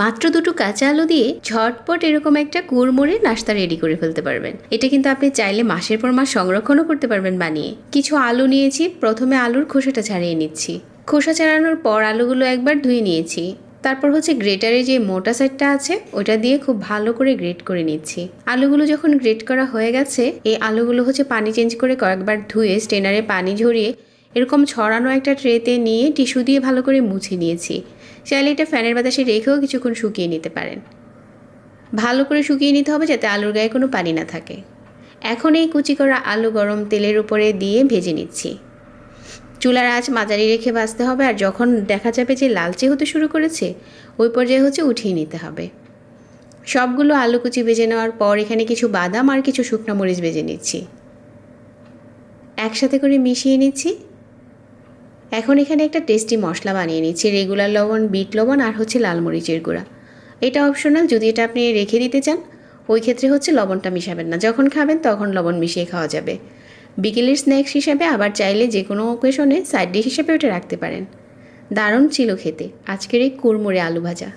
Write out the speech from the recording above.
মাত্র দুটো কাঁচা আলু দিয়ে ঝটপট এরকম একটা কুড়মুড়ে নাস্তা রেডি করে ফেলতে পারবেন। এটা কিন্তু আপনি চাইলে মাসের পর মাস সংরক্ষণও করতে পারবেন বানিয়ে। কিছু আলু নিয়েছি, প্রথমে আলুর খোসাটা ছাড়িয়ে নিচ্ছি। খোসা ছাড়ানোর পর আলুগুলো একবার ধুয়ে নিয়েছি। তারপর হচ্ছে গ্রেটারে যে মোটা সাইডটা আছে, ওটা দিয়ে খুব ভালো করে গ্রেট করে নিচ্ছি। আলুগুলো যখন গ্রেট করা হয়ে গেছে, এই আলুগুলো হচ্ছে পানি চেঞ্জ করে কয়েকবার ধুয়ে স্টেনারে পানি ঝরিয়ে এরকম ছড়ানো একটা ট্রেতে নিয়ে টিস্যু দিয়ে ভালো করে মুছে নিয়েছি। চাইলে এটা ফ্যানের বাতাসে রেখেও কিছুক্ষণ শুকিয়ে নিতে পারেন। ভালো করে শুকিয়ে নিতে হবে যাতে আলুর গায়ে কোনো পানি না থাকে। এখন এই কুচি করা আলু গরম তেলের উপরে দিয়ে ভেজে নিচ্ছি। চুলার আঁচ মাঝারি রেখে ভাজতে হবে আর যখন দেখা যাবে যে লালচে হতে শুরু করেছে, ওই পর্যায়ে হচ্ছে উঠিয়ে নিতে হবে। সবগুলো আলু কুচি ভেজে নেওয়ার পর এখানে কিছু বাদাম আর কিছু শুকনো মরিচ ভেজে নিচ্ছি। একসাথে করে মিশিয়ে নিচ্ছি। এখন এখানে একটা টেস্টি মশলা বানিয়ে নিচ্ছি রেগুলার লবণ বিট লবণ আর হচ্ছে লাল মরিচের গুঁড়া। এটা অপশনাল যদি এটা আপনি রেখে দিতে চান, ওই ক্ষেত্রে হচ্ছে লবণটা মিশাবেন না। যখন খাবেন তখন লবণ মিশিয়ে খাওয়া যাবে। বিকেলের স্ন্যাক্স হিসাবে আবার চাইলে যে কোনো ওকেশনে সাইড ডিশ হিসেবে ওটা রাখতে পারেন। দারুণ ছিল খেতে। আজকের এই কুড়মুড়ে আলু ভাজা।